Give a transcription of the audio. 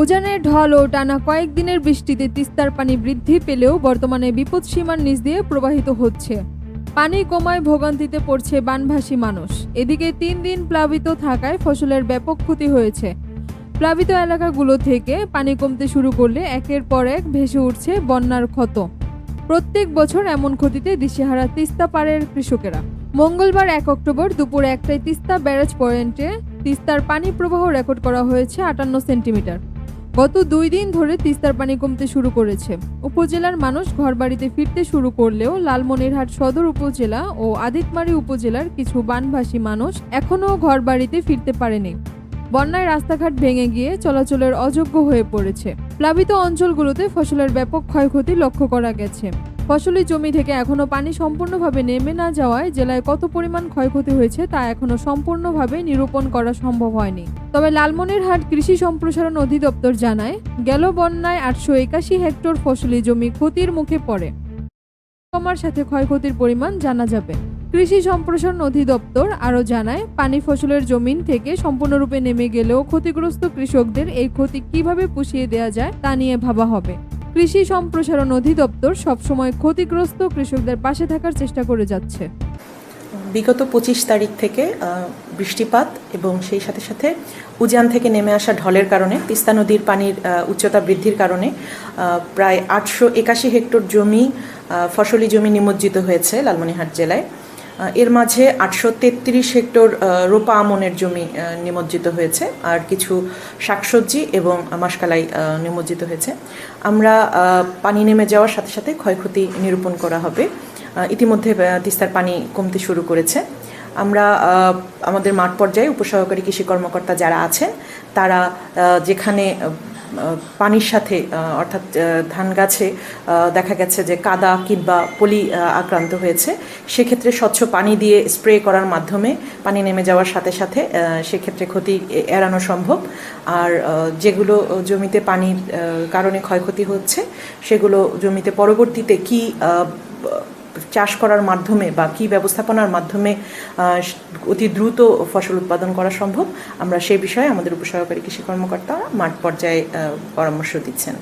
উজানের ঢল ও টানা কয়েকদিনের বৃষ্টিতে তিস্তার পানি বৃদ্ধি পেলেও বর্তমানে বিপদ সীমার নিচ দিয়ে প্রবাহিত হচ্ছে। পানি কমায় ভোগান্তিতে পড়ছে বানভাসী মানুষ। এদিকে তিন দিন প্লাবিত থাকায় ফসলের ব্যাপক ক্ষতি হয়েছে। প্লাবিত এলাকাগুলো থেকে পানি কমতে শুরু করলে একের পর এক ভেসে উঠছে বন্যার ক্ষত। প্রত্যেক বছর এমন ক্ষতিতে দিশেহারা তিস্তা পাড়ের কৃষকেরা। মঙ্গলবার এক অক্টোবর দুপুর একটায় তিস্তা ব্যারেজ পয়েন্টে তিস্তার পানি প্রবাহ রেকর্ড করা হয়েছে আটান্ন সেন্টিমিটার। গত দুই দিন ধরে তিস্তার পানি কমতে শুরু করেছে। উপজেলার মানুষ ঘরবাড়িতে ফিরতে শুরু করলেও লালমনিরহাট সদর উপজেলা ও আদিতমারি উপজেলার কিছু বানভাসী মানুষ এখনও ঘরবাড়িতে ফিরতে পারেনি। বন্যায় রাস্তাঘাট ভেঙে গিয়ে চলাচলের অযোগ্য হয়ে পড়েছে। প্লাবিত অঞ্চলগুলোতে ফসলের ব্যাপক ক্ষয়ক্ষতি লক্ষ্য করা গেছে। ফসলি জমি থেকে এখনও পানি সম্পূর্ণভাবে নেমে না যাওয়ায় জেলায় কত পরিমাণ ক্ষয়ক্ষতি হয়েছে তা এখনও সম্পূর্ণভাবে নিরূপণ করা সম্ভব হয়নি। তবে লালমনিরহাট কৃষি সম্প্রসারণ অধিদপ্তর জানায়, গেল বন্যায় আটশো একাশি হেক্টর ফসলি জমি ক্ষতির মুখে পড়ে। কমার সাথে ক্ষয়ক্ষতির পরিমাণ জানা যাবে। কৃষি সম্প্রসারণ অধিদপ্তর আরও জানায়, পানি ফসলের জমিন থেকে সম্পূর্ণরূপে নেমে গেলেও ক্ষতিগ্রস্ত কৃষকদের এই ক্ষতি কীভাবে পুষিয়ে দেওয়া যায় তা নিয়ে ভাবা হবে। কৃষি সম্প্রসারণ অধিদপ্তর সবসময় ক্ষতিগ্রস্ত কৃষকদের পাশে থাকার চেষ্টা করে যাচ্ছে। বিগত পঁচিশ তারিখ থেকে বৃষ্টিপাত এবং সেই সাথে সাথে উজান থেকে নেমে আসা ঢলের কারণে, তিস্তা নদীর পানির উচ্চতা বৃদ্ধির কারণে প্রায় আটশো একাশি হেক্টর জমি ফসলি জমি নিমজ্জিত হয়েছে লালমনিরহাট জেলায়। এর মাঝে আটশো তেত্রিশ হেক্টর রোপা আমনের জমি নিমজ্জিত হয়েছে আর কিছু শাকসবজি এবং মাসকালাই নিমজ্জিত হয়েছে। আমরা পানি নেমে যাওয়ার সাথে সাথে ক্ষয়ক্ষতি নিরূপণ করা হবে। ইতিমধ্যে তিস্তার পানি কমতে শুরু করেছে। আমরা আমাদের মাঠ পর্যায়ে উপসহকারী কৃষি কর্মকর্তা যারা আছেন, তারা যেখানে পানির সাথে অর্থাৎ ধান গাছে দেখা গেছে যে কাদা কিংবা পলি আক্রান্ত হয়েছে। সেক্ষেত্রে স্বচ্ছ পানি দিয়ে স্প্রে করার মাধ্যমে পানি নেমে যাওয়ার সাথে সাথে সেক্ষেত্রে ক্ষতি এড়ানো সম্ভব। আর যেগুলো জমিতে পানির কারণে ক্ষয়ক্ষতি হচ্ছে, সেগুলো জমিতে পরবর্তীতে কি চাষ করার মাধ্যমে বা কি ব্যবস্থাপনার মাধ্যমে অতি দ্রুত ফসল উৎপাদন করা সম্ভব, আমরা সেই বিষয়ে আমাদের উপসহকারী কৃষি কর্মকর্তা মাঠ পর্যায়ে পরামর্শ দিচ্ছেন।